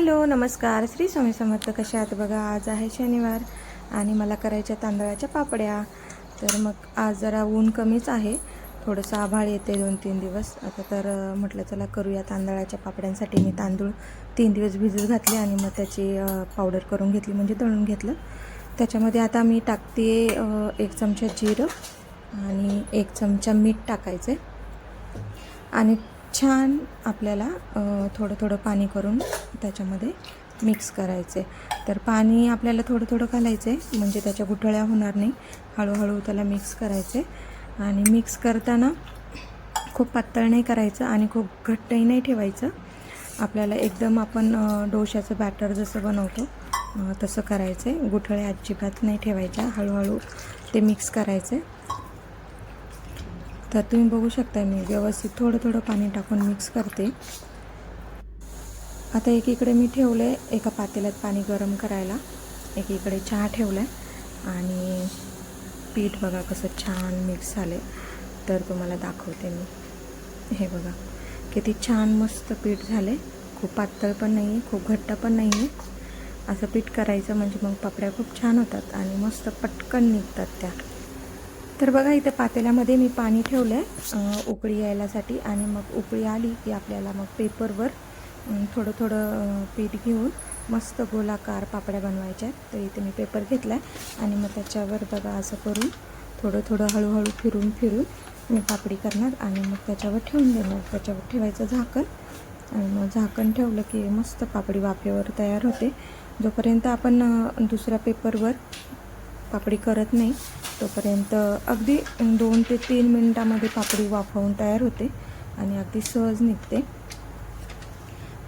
Hello नमस्कार. श्री स्वामी समर्थ कशा आहात? बघा आज आहे शनिवार आणि मला करायच्या तांदळाच्या पापड्या. तर मग आज जरा ऊन कमीच आहे. थोडंसं आभाळ येते दोन तीन दिवस. आता तर म्हटलं चला करूया तांदळाच्या पापड्यांसाठी. मी तांदूळ तीन दिवस भिजत घातले आणि मग त्याची पावडर करून घेतली म्हणजे दळून घेतलं. त्याच्यामध्ये आता मी टाकते एक चमचा जिरं आणि एक चमचा मीठ टाकायचं आणि छान आपल्याला थोडं थोडं पाणी करून त्याच्यामध्ये मिक्स करायचे. तर पाणी आपल्याला थोडं थोडं घालायचं आहे म्हणजे त्याच्या गुठळ्या होणार नाही. हळूहळू त्याला मिक्स करायचे. आणि मिक्स करताना खूप पातळ नाही करायचं आणि खूप घट्टही नाही ठेवायचं. आपल्याला एकदम आपण डोशाचं बॅटर जसं बनवतो तसं करायचं. आहे गुठळे अजिबात नाही ठेवायच्या. हळूहळू ते मिक्स करायचे. तर तुम्ही बघू शकता मी व्यवस्थित थोडं थोडं पाणी टाकून मिक्स करते. आता एकीकडे मी ठेवलं आहे एका पातेल्यात पाणी गरम करायला. एकीकडे चहा ठेवला आहे आणि पीठ बघा कसं छान मिक्स झालं आहे तर तुम्हाला दाखवते मी. हे बघा किती छान मस्त पीठ झाले खूप पातळ पण नाही आहे खूप घट्ट पण नाही आहे असं पीठ करायचं म्हणजे मग पापड्या खूप छान होतात आणि मस्त पटकन निघतात त्या. तर बघा इथे पातेल्यामध्ये मी पाणी ठेवलं आहे उकळी यायलासाठी. आणि मग उकळी आली की आपल्याला मग पेपरवर थोडं थोडं पीठ घेऊन मस्त गोलाकार पापड्या बनवायच्या आहेत. तर इथे मी पेपर घेतला आहे आणि मग त्याच्यावर बघा असं करून थोडं थोडं हळूहळू फिरून फिरून मी पापडी करणार आणि मग त्याच्यावर ठेवून देणार. त्याच्यावर ठेवायचं झाकण. आणि मग झाकण ठेवलं की मस्त पापडी वाफेवर तयार होते. जोपर्यंत आपण दुसऱ्या पेपरवर पापडी करत नाही. तोपर्यंत अगदी दोन ते तीन मिनटामध्ये पापडी वाफवून तयार होते आणि अगदी सहज निघते.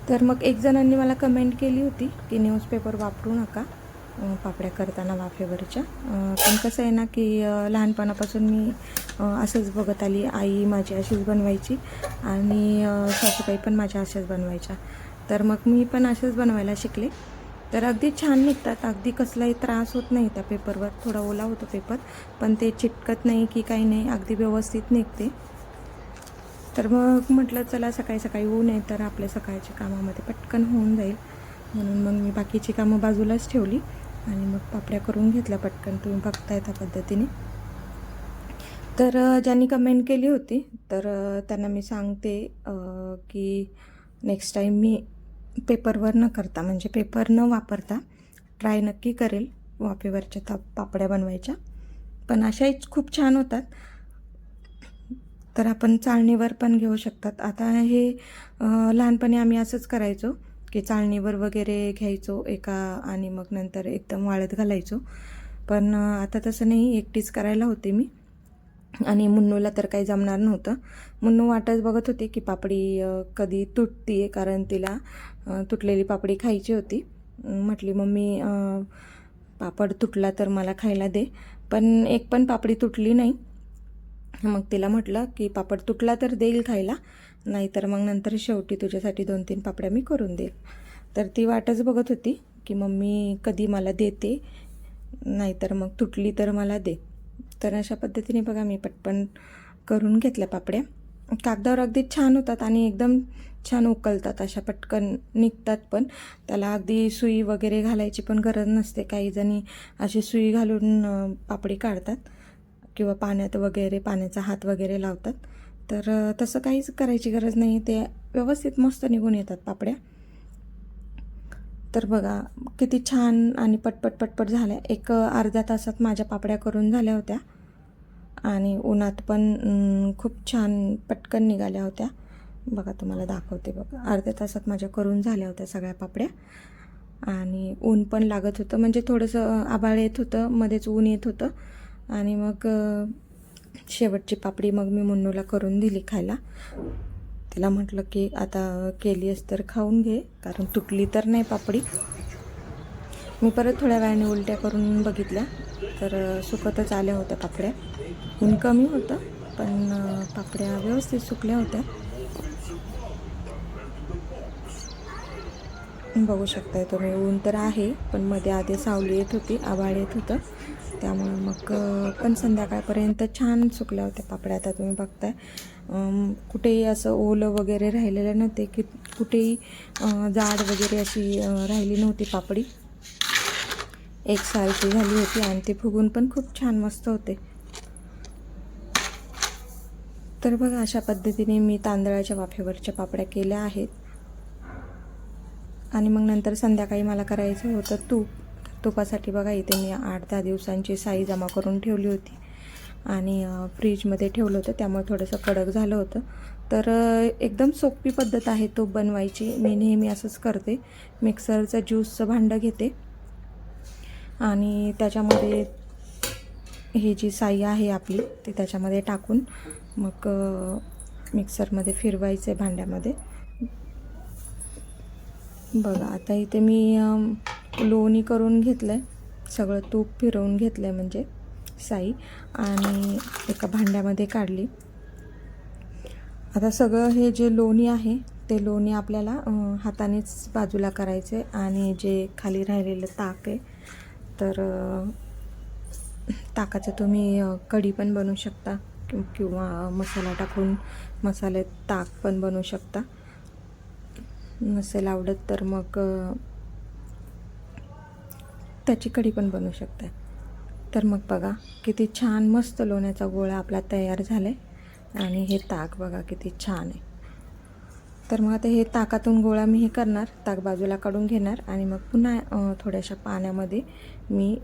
तर मग एक जणांनी मला कमेंट केली होती की न्यूजपेपर वापरू नका पापड्या करताना वाफेवरच्या. पण कसं आहे ना की लहानपणापासून मी असंच बघत आली आई माझी अशीच बनवायची आणि सासूबाई पण माझ्या अशाच बनवायच्या. तर मग मी पण असेच बनवायला शिकले. तर अगदी छान निघतात. अगदी कसलाही त्रास होत नाही त्या पेपरवर. थोडा ओला होतो पेपर पण ते चिटकत नाही की काही नाही अगदी व्यवस्थित निघते. तर मग म्हटलं चला सकाळी सकाळी होऊ नये तर आपल्या सकाळच्या कामामध्ये पटकन होऊन जाईल. म्हणून मग मी बाकीची कामं बाजूलाच ठेवली आणि मग पापड्या करून घेतल्या पटकन. तुम्ही बघताय त्या पद्धतीने. तर ज्यांनी कमेंट केली होती तर त्यांना मी सांगते की नेक्स्ट टाईम मी पेपरवर न करता म्हणजे पेपर न वापरता ट्राय नक्की करेल वाफेवरच्या ता पापड्या बनवायच्या. पण अशाही खूप छान होतात. तर आपण चाळणीवर पण घेऊ शकतात. आता हे लहानपणी आम्ही असंच करायचो की चाळणीवर वगैरे घ्यायचो एका आणि मग नंतर एकदम वाळत घालायचो. पण आता तसं नाही. एकटीच करायला होते मी. आणि मुन्नूला तर काही जमणार नव्हतं. मुन्नू वाटच बघत होती की पापडी कधी तुटते कारण तिला तुटलेली पापडी खायची होती. म्हटली मम्मी पापड तुटला तर मला खायला दे पण एक पण पापडी तुटली नाही. मग तिला म्हटलं की पापड तुटला तर देईल खायला नाहीतर मग नंतर शेवटी तुझ्यासाठी दोन तीन पापड्या मी करून देईल. तर ती वाटच बघत होती की मम्मी कधी मला देते नाहीतर मग तुटली तर मला दे. तर अशा पद्धतीने बघा मी पटपण करून घेतल्या पापड्या. कागदावर अगदी छान होतात आणि एकदम छान उकलतात अशा पटकन निघतात पण. त्याला अगदी सुई वगैरे घालायची पण गरज नसते. काही जणी अशी सुई घालून पापडी काढतात किंवा पाण्यात वगैरे पाण्याचा हात वगैरे लावतात. तर तसं काहीच करायची गरज नाही. ते व्यवस्थित मस्त निघून येतात पापड्या. तर बघा किती छान आणि पटपट पटपट झाल्या. एक अर्ध्या तासात माझ्या पापड्या करून झाल्या होत्या. आणि उन्हात पण खूप छान पटकन निघाल्या होत्या. बघा तुम्हाला दाखवते बघा. अर्ध्या तासात माझ्या करून झाल्या होत्या सगळ्या पापड्या. आणि ऊन पण लागत होतं. म्हणजे थोडंसं आबाळ येत होतं मध्येच ऊन येत होतं. आणि मग शेवटची पापडी मग मी मुन्नूला करून दिली खायला. तिला म्हटलं की आता केली आहेस तर खाऊन घे कारण तुटली तर नाही पापडी. मी परत थोड्या वेळाने उलट्या करून बघितल्या. तर सुकतच आल्या होत्या पापड्या. ऊन कमी होतं पण पापड्या व्यवस्थित सुकल्या होत्या. बघू शकताय तुम्ही ऊन तर आहे पण मध्ये आधी सावली येत होती आभाळ येत होतं. त्यामुळं मग पण संध्याकाळपर्यंत छान सुकल्या होत्या पापड्या. आता तुम्ही बघताय कुठेही असं ओलं वगैरे राहिलेलं नव्हते की कुठेही जाड वगैरे अशी राहिली नव्हती पापडी. एक सालची झाली होती आणि ते फुगून पण खूप छान मस्त होते. तर बघा अशा पद्धतीने मी तांदळाच्या वाफेवरच्या पापड्या केल्या आहेत. आणि मग नंतर संध्याकाळी मला करायचं होतं तूप. तुपासाठी बघा इथे मी आठ दहा दिवसांची साई जमा करून ठेवली होती. आणि फ्रीजमध्ये ठेवलं होतं. त्यामुळे थोडंसं कडक झालं होतं. तर एकदम सोपी पद्धत आहे तूप बनवायची. मी नेहमी असंच करते. मिक्सरचं ज्यूसचं भांडं घेते. आणि त्याच्यामध्ये हे जी साई आहे आपली ती त्याच्यामध्ये टाकून मग मिक्सरमध्ये फिरवायचं आहे भांड्यामध्ये. बघा आता इथे मी लोणी करून घेतलं आहे सगळं तूप फिरवून घेतलं आहे म्हणजे साई. आणि एका भांड्यामध्ये काढली. आता सगळं हे जे लोणी आहे ते लोणी आपल्याला हातानेच बाजूला करायचे आणि जे खाली राहिलेलं ताक आहे तर ताकाचं तुम्ही कढी पण बनवू शकता किंवा मसाला टाकून मसाले ताक पण बनवू शकता. नसेल आवडत तर मग त्याची कढी पण बनवू शकता. तर मग बघा किती छान मस्त लोण्याचा गोळा आपला तयार झाला आहे आणि हे ताक बघा किती छान आहे. तर मग आता हे ताकातून गोळा मी हे करणार ताक बाजूला काढून घेणार आणि मग पुन्हा थोड्याशा पाण्यामध्ये मी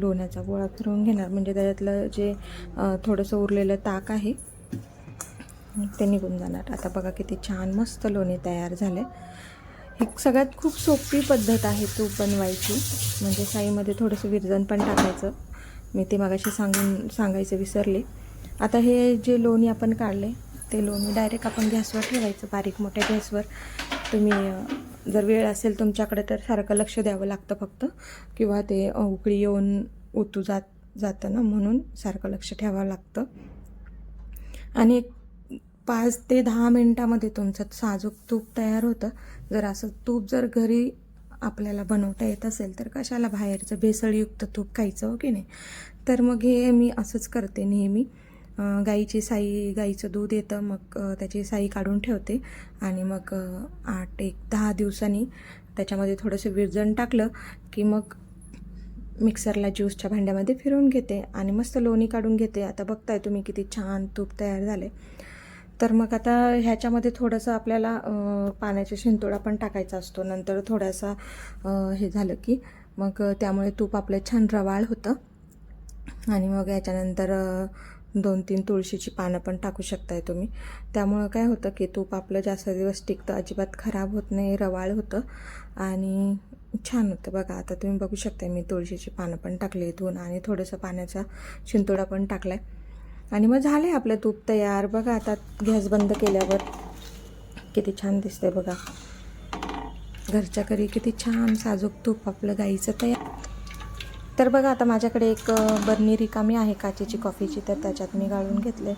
लोण्याचा गोळा फिरवून घेणार. म्हणजे त्याच्यातलं जे थोडंसं उरलेलं ताक आहे ते निघून जाणार. आता बघा किती छान मस्त लोणी तयार झाले. ही सगळ्यात खूप सोपी पद्धत आहे तूप बनवायची. म्हणजे साईमध्ये थोडंसं विरजन पण टाकायचं. मी ते मागाशी सांगून सांगायचं विसरले. आता हे जे लोणी आपण काढले ते लोणी. डायरेक्ट आपण गॅसवर ठेवायचं बारीक मोठ्या गॅसवर. तुम्ही जर वेळ असेल तुमच्याकडे तर सारखं लक्ष द्यावं लागतं फक्त. किंवा ते उकळी येऊन ओतू जात जातं ना म्हणून सारखं लक्ष ठेवावं लागतं. आणि एक पाच ते दहा मिनटामध्ये तुमचं साजूक तूप तयार होतं. जर असं तूप जर घरी आपल्याला बनवता येत असेल तर कशाला बाहेरचं भेसळयुक्त तूप खायचं हो की नाही? तर मग हे मी असंच करते नेहमी. गाईची साई गाईचं दूध येतं मग त्याची साई काढून ठेवते. आणि मग आठ एक दहा दिवसांनी त्याच्यामध्ये थोडंसं विरजण टाकलं की मग मिक्सरला ज्यूसच्या भांड्यामध्ये फिरवून घेते आणि मस्त लोणी काढून घेते. आता बघताय तुम्ही किती छान तूप तयार झाले तर मग आता ह्याच्यामध्ये थोडंसं आपल्याला पाण्याचा शिंतोडा पण टाकायचा असतो. नंतर थोडासा हे झालं की मग त्यामुळे तूप आपलं छान रवाळ होतं. आणि मग याच्यानंतर दोन तीन तुळशीची पानं पण टाकू शकताय तुम्ही. त्यामुळं काय होतं की तूप आपलं जास्त दिवस टिकतं अजिबात खराब होत नाही रवाळ होतं आणि छान होतं बघा. आता तुम्ही बघू शकता मी तुळशीची पानं पण टाकली इथून आणि थोडंसं पाण्याचा शिंतोडा पण टाकला आहे आणि मग झालं आहे आपलं तूप तयार. बघा आता गॅस बंद केल्यावर किती छान दिसतंय बघा. घरच्या घरी किती छान साजूक तूप आपलं गाईचं तयार. तर बघा आता माझ्याकडे एक बर्नी रिकामी आहे काचेची कॉफीची तर त्याच्यात मी गाळून घेतले.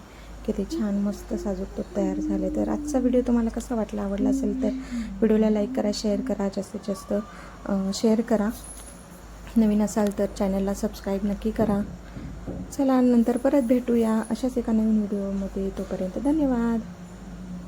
किती छान मस्त साजूक तूप तयार झाले. तर आजचा व्हिडिओ तुम्हाला कसा वाटला आवडला असेल तर व्हिडिओला लाईक करा शेअर करा जास्तीत जास्त शेअर करा. नवीन असाल तर चॅनलला सबस्क्राईब नक्की करा. चला नंतर परत भेटूया अशाच एका नवीन व्हिडिओमध्ये. तोपर्यंत धन्यवाद.